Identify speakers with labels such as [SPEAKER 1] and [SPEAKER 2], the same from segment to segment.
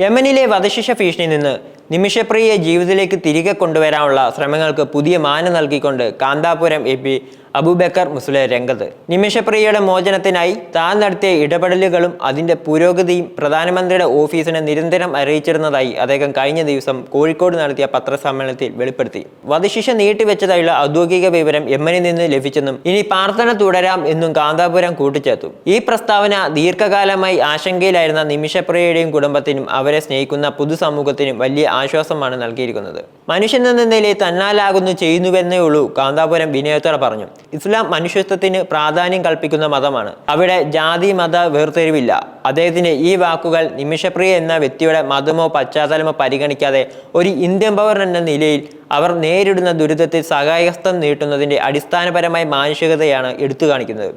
[SPEAKER 1] യമനിലെ വധശിക്ഷ ഭീഷണിയിൽ നിന്ന് നിമിഷപ്രിയയെ ജീവിതത്തിലേക്ക് തിരികെ കൊണ്ടുവരാനുള്ള ശ്രമങ്ങൾക്ക് പുതിയ മാനം നൽകിക്കൊണ്ട് കാന്താപുരം എ പി അബൂബക്കർ മുസ്ലിം രംഗത്ത്. നിമിഷപ്രിയയുടെ മോചനത്തിനായി താൻ നടത്തിയ ഇടപെടലുകളും അതിന്റെ പുരോഗതിയും പ്രധാനമന്ത്രിയുടെ ഓഫീസിനെ നിരന്തരം അറിയിച്ചിരുന്നതായി അദ്ദേഹം കഴിഞ്ഞ ദിവസം കോഴിക്കോട് നടത്തിയ പത്രസമ്മേളനത്തിൽ വെളിപ്പെടുത്തി. വധശിക്ഷ നീട്ടിവെച്ചതായുള്ള ഔദ്യോഗിക വിവരം യമനിൽ നിന്ന് ലഭിച്ചെന്നും ഇനി പ്രാർത്ഥന തുടരാം എന്നും കാന്താപുരം കൂട്ടിച്ചേർത്തു. ഈ പ്രസ്താവന ദീർഘകാലമായി ആശങ്കയിലായിരുന്ന നിമിഷപ്രിയയുടെയും കുടുംബത്തിനും അവരെ സ്നേഹിക്കുന്ന പൊതുസമൂഹത്തിനും വലിയ ആശ്വാസമാണ് നൽകിയിരിക്കുന്നത്. മനുഷ്യൻ എന്ന നിലയിൽ തന്നാലാകുന്നു ചെയ്യുന്നുവെന്നേ ഉള്ളൂ കാന്താപുരം വിനയത്തോടെ പറഞ്ഞു. ഇസ്ലാം മനുഷ്യത്വത്തിന് പ്രാധാന്യം കൽപ്പിക്കുന്ന മതമാണ്. അവിടെ ജാതി മത വേർതിരിവില്ല. അദ്ദേഹത്തിന്റെ ഈ വാക്കുകൾ നിമിഷപ്രിയ എന്ന വ്യക്തിയുടെ മതമോ പശ്ചാത്തലമോ പരിഗണിക്കാതെ ഒരു ഇന്ത്യൻ പൗരൻ എന്ന നിലയിൽ അവർ നേരിടുന്ന ദുരിതത്തിൽ സഹായഹസ്തം നീട്ടുന്നതിന്റെ അടിസ്ഥാനപരമായ മാനുഷികതയാണ് എടുത്തു കാണിക്കുന്നത്.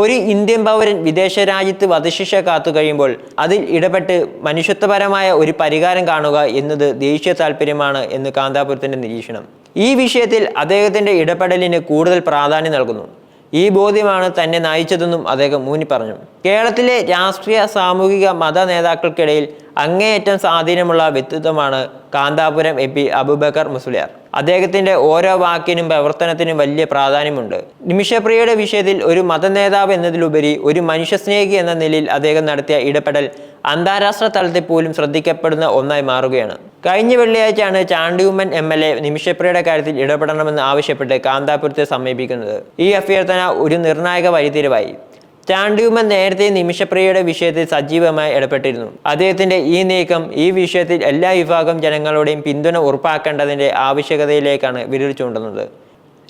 [SPEAKER 1] ഒരു ഇന്ത്യൻ പൗരൻ വിദേശ രാജ്യത്ത് വധശിക്ഷ കാത്തു കഴിയുമ്പോൾ അതിൽ ഇടപെട്ട് മനുഷ്യത്വപരമായ ഒരു പരിഹാരം കാണുക എന്നത് ദേശീയ താല്പര്യമാണ് എന്ന് കാന്താപുരത്തിന്റെ നിരീക്ഷണം. ഈ വിഷയത്തിൽ അദ്ദേഹത്തിന്റെ ഇടപെടലിന് കൂടുതൽ പ്രാധാന്യം നൽകുന്നു. ഈ ബോധ്യമാണ് തന്നെ നയിച്ചതെന്നും അദ്ദേഹം ഊന്നി പറഞ്ഞു കേരളത്തിലെ രാഷ്ട്രീയ സാമൂഹിക മത നേതാക്കൾക്കിടയിൽ അങ്ങേയറ്റം സ്വാധീനമുള്ള വ്യക്തിത്വമാണ് കാന്താപുരം എ പി അബുബക്കർ മുസ്ലിയാർ. അദ്ദേഹത്തിന്റെ ഓരോ വാക്കിനും പ്രവർത്തനത്തിനും വലിയ പ്രാധാന്യമുണ്ട്. നിമിഷപ്രിയയുടെ വിഷയത്തിൽ ഒരു മതനേതാവ് എന്നതിലുപരി ഒരു മനുഷ്യസ്നേഹി എന്ന നിലയിൽ അദ്ദേഹം നടത്തിയ ഇടപെടൽ അന്താരാഷ്ട്ര തലത്തിൽ പോലും ശ്രദ്ധിക്കപ്പെടുന്ന ഒന്നായി മാറുകയാണ്. കഴിഞ്ഞ വെള്ളിയാഴ്ചയാണ് ചാണ്ടിയുമ്മൻ എം എൽ എ നിമിഷപ്രിയയുടെ കാര്യത്തിൽ ഇടപെടണമെന്ന് ആവശ്യപ്പെട്ട് കാന്താപുരത്തെ സമീപിക്കുന്നത്. ഈ അഭ്യർത്ഥന ഒരു നിർണായക വഴിത്തിരിവായി. ചാണ്ടിയുമ്മൻ നേരത്തെ നിമിഷപ്രിയയുടെ വിഷയത്തിൽ സജീവമായി ഇടപെട്ടിരുന്നു. അദ്ദേഹത്തിന്റെ ഈ നീക്കം ഈ വിഷയത്തിൽ എല്ലാ വിഭാഗം ജനങ്ങളുടെയും പിന്തുണ ഉറപ്പാക്കേണ്ടതിന്റെ ആവശ്യകതയിലേക്കാണ് വിരൽ ചൂണ്ടുന്നത്.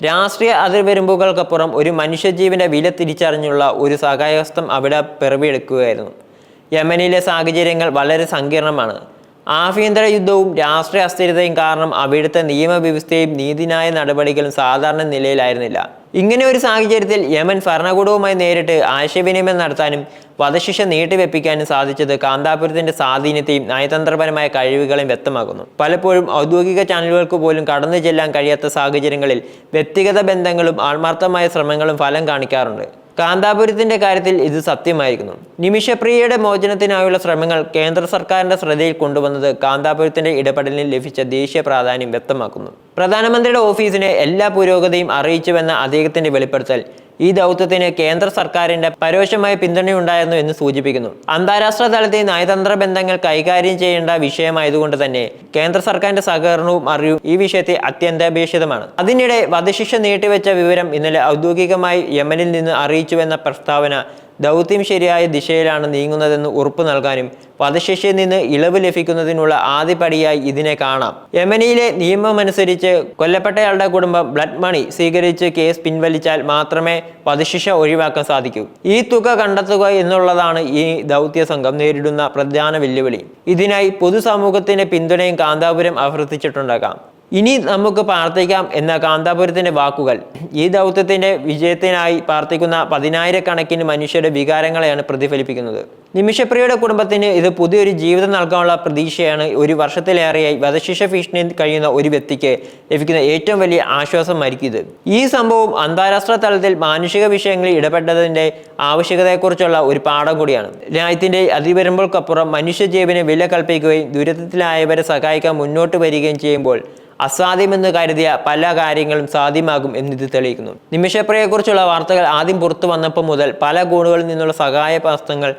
[SPEAKER 1] രാഷ്ട്രീയ അതിർവരുമ്പുകൾക്കപ്പുറം ഒരു മനുഷ്യജീവന്റെ വില തിരിച്ചറിഞ്ഞുള്ള ഒരു സഹായഹസ്തം അവിടെ പിറവിയെടുക്കുകയായിരുന്നു. യമനിലെ സാഹചര്യങ്ങൾ വളരെ സങ്കീർണമാണ്. ആഭ്യന്തര യുദ്ധവും രാഷ്ട്രീയ അസ്ഥിരതയും കാരണം അവിടുത്തെ നിയമവ്യവസ്ഥയും നീതിന്യായ നടപടികളും സാധാരണ നിലയിലായിരുന്നില്ല. ഇങ്ങനെ ഒരു സാഹചര്യത്തിൽ യമൻ ഭരണകൂടവുമായി നേരിട്ട് ആശയവിനിമയം നടത്താനും വധശിക്ഷ നീട്ടിവെപ്പിക്കാനും സാധിച്ചത് കാന്താപുരത്തിന്റെ സ്വാധീനത്തെയും നയതന്ത്രപരമായ കഴിവുകളെയും വ്യക്തമാക്കുന്നു. പലപ്പോഴും ഔദ്യോഗിക ചാനലുകൾക്ക് പോലും കടന്നു ചെല്ലാൻ കഴിയാത്ത സാഹചര്യങ്ങളിൽ വ്യക്തിഗത ബന്ധങ്ങളും ആത്മാർത്ഥമായ ശ്രമങ്ങളും ഫലം കാണിക്കാറുണ്ട്. കാന്താപുരത്തിന്റെ കാര്യത്തിൽ ഇത് സത്യമായിരിക്കുന്നു. നിമിഷപ്രിയയുടെ മോചനത്തിനായുള്ള ശ്രമങ്ങൾ കേന്ദ്ര സർക്കാരിന്റെ ശ്രദ്ധയിൽ കൊണ്ടുവന്നത് കാന്താപുരത്തിന്റെ ഇടപെടലിൽ ലഭിച്ച ദേശീയ പ്രാധാന്യം വ്യക്തമാക്കുന്നു. പ്രധാനമന്ത്രിയുടെ ഓഫീസിനെ എല്ലാ പുരോഗതിയും അറിയിച്ചുവെന്ന അദ്ദേഹത്തിന്റെ വെളിപ്പെടുത്തൽ ഈ ദൗത്യത്തിന് കേന്ദ്ര സർക്കാരിന്റെ പരോക്ഷമായ പിന്തുണയുണ്ടായിരുന്നു എന്ന് സൂചിപ്പിക്കുന്നു. അന്താരാഷ്ട്ര തലത്തിൽ നയതന്ത്ര ബന്ധങ്ങൾ കൈകാര്യം ചെയ്യേണ്ട വിഷയമായതുകൊണ്ട് തന്നെ കേന്ദ്ര സർക്കാരിന്റെ സഹകരണവും അറിവും ഈ വിഷയത്തെ അത്യന്താപേക്ഷിതമാണ്. അതിനിടെ വധശിക്ഷ നീട്ടിവെച്ച വിവരം ഇന്നലെ ഔദ്യോഗികമായി യമനിൽ നിന്ന് അറിയിച്ചുവെന്ന പ്രസ്താവന ദൗത്യം ശരിയായ ദിശയിലാണ് നീങ്ങുന്നതെന്ന് ഉറപ്പു നൽകാനും വധശിക്ഷയിൽ നിന്ന് ഇളവ് ലഭിക്കുന്നതിനുള്ള ആദ്യപടിയായി ഇതിനെ കാണാം. യമനിയിലെ നിയമമനുസരിച്ച് കൊല്ലപ്പെട്ടയാളുടെ കുടുംബം ബ്ലഡ് മണി സ്വീകരിച്ച് കേസ് പിൻവലിച്ചാൽ മാത്രമേ വധശിക്ഷ ഒഴിവാക്കാൻ സാധിക്കൂ. ഈ തുക കണ്ടെത്തുക എന്നുള്ളതാണ് ഈ ദൗത്യ സംഘം നേരിടുന്ന പ്രധാന വെല്ലുവിളി. ഇതിനായി പൊതുസമൂഹത്തിന്റെ പിന്തുണയും കാന്താപുരം അഭ്യർത്ഥിച്ചിട്ടുണ്ടാകാം. ഇനി നമുക്ക് പ്രാർത്ഥിക്കാം എന്ന കാന്താപുരത്തിന്റെ വാക്കുകൾ. ഈ ദൗത്യത്തിന്റെ വിജയത്തിനായി പ്രാർത്ഥിക്കുന്ന പതിനായിരക്കണക്കിന് മനുഷ്യരുടെ വികാരങ്ങളെയാണ് പ്രതിഫലിപ്പിക്കുന്നത്. നിമിഷപ്രിയയുടെ കുടുംബത്തിന് ഇത് പുതിയൊരു ജീവിതം നൽകാനുള്ള പ്രതീക്ഷയാണ് ഒരു വർഷത്തിലേറെയായി വധശിക്ഷ ഭീഷണി കഴിയുന്ന ഒരു വ്യക്തിക്ക് ലഭിക്കുന്ന ഏറ്റവും വലിയ ആശ്വാസമായിരിക്കും ഇത്. ഈ സംഭവം അന്താരാഷ്ട്ര തലത്തിൽ മാനുഷിക വിഷയങ്ങളിൽ ഇടപെട്ടതിന്റെ ആവശ്യകതയെക്കുറിച്ചുള്ള ഒരു പാഠം കൂടിയാണ്. രാജ്യത്തിന്റെ അതിവരുമ്പോൾക്കപ്പുറം മനുഷ്യജീവന് വില കൽപ്പിക്കുകയും ദുരിതത്തിലായവരെ സഹായിക്കാൻ മുന്നോട്ട് വരികയും ചെയ്യുമ്പോൾ അസാധ്യമെന്ന് കരുതിയ പല കാര്യങ്ങളും സാധ്യമാകും എന്നിത് തെളിയിക്കുന്നു. നിമിഷപ്രിയെക്കുറിച്ചുള്ള വാർത്തകൾ ആദ്യം പുറത്തു വന്നപ്പോൾ മുതൽ പല ഗൂണുകളിൽ നിന്നുള്ള സഹായ പ്രശ്നങ്ങൾ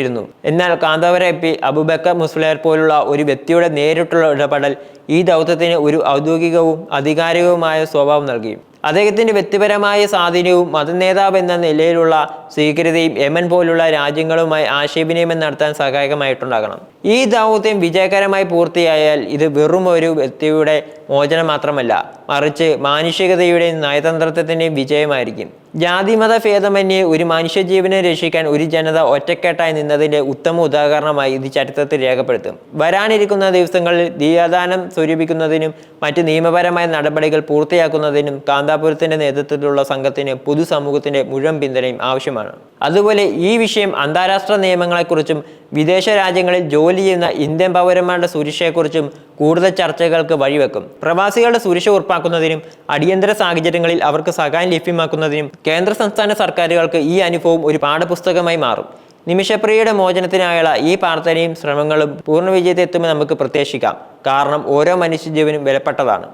[SPEAKER 1] നീണ്ടിരുന്നു എന്നാൽ കാന്തവര എം പി അബുബക്കർ മുസ്ലിയർ പോലുള്ള ഒരു വ്യക്തിയുടെ നേരിട്ടുള്ള ഇടപെടൽ ഈ ദൗത്യത്തിന് ഒരു ഔദ്യോഗികവും അധികാരികവുമായ സ്വഭാവം നൽകി. അദ്ദേഹത്തിന്റെ വ്യക്തിപരമായ സ്വാധീനവും മതനേതാവ് എന്ന നിലയിലുള്ള സ്വീകൃതിയും യമൻ പോലുള്ള രാജ്യങ്ങളുമായി ആശയവിനിമയം നടത്താൻ സഹായകമായിട്ടുണ്ടാകണം. ഈ ദൗത്യം വിജയകരമായി പൂർത്തിയായാൽ ഇത് വെറും ഒരു വ്യക്തിയുടെ മോചനം മാത്രമല്ല മറിച്ച് മാനുഷികതയുടെയും നയതന്ത്രത്വത്തിന്റെയും വിജയമായിരിക്കും. ജാതിമത ഭേദമന്യേ ഒരു മനുഷ്യജീവനെ രക്ഷിക്കാൻ ഒരു ജനത ഒറ്റക്കെട്ടായി നിന്നതിന്റെ ഉത്തമ ഉദാഹരണമായി ഇത് ചരിത്രത്തിൽ രേഖപ്പെടുത്തും. വരാനിരിക്കുന്ന ദിവസങ്ങളിൽ ദീയദാനം സ്വരൂപിക്കുന്നതിനും മറ്റ് നിയമപരമായ നടപടികൾ പൂർത്തിയാക്കുന്നതിനും കാന്താപുരത്തിന്റെ നേതൃത്വത്തിലുള്ള സംഘത്തിന് പൊതുസമൂഹത്തിന്റെ മുഴുവൻ പിന്തുണയും ആവശ്യമാണ്. അതുപോലെ ഈ വിഷയം അന്താരാഷ്ട്ര നിയമങ്ങളെക്കുറിച്ചും വിദേശ രാജ്യങ്ങളിൽ ജോലി ചെയ്യുന്ന ഇന്ത്യൻ പൗരന്മാരുടെ സുരക്ഷയെക്കുറിച്ചും കൂടുതൽ ചർച്ചകൾക്ക് വഴിവെക്കും. പ്രവാസികളുടെ സുരക്ഷ ഉറപ്പാക്കുന്നതിനും അടിയന്തര സാഹചര്യങ്ങളിൽ അവർക്ക് സഹായം ലഭ്യമാക്കുന്നതിനും കേന്ദ്ര സംസ്ഥാന സർക്കാരുകൾക്ക് ഈ അനുഭവം ഒരു പാഠപുസ്തകമായി മാറും. നിമിഷപ്രിയയുടെ മോചനത്തിനായുള്ള ഈ പ്രാർത്ഥനയും ശ്രമങ്ങളും പൂർണ വിജയത്തെത്തുമെന്ന് നമുക്ക് പ്രത്യാശിക്കാം കാരണം ഓരോ മനുഷ്യജീവനും വിലപ്പെട്ടതാണ്.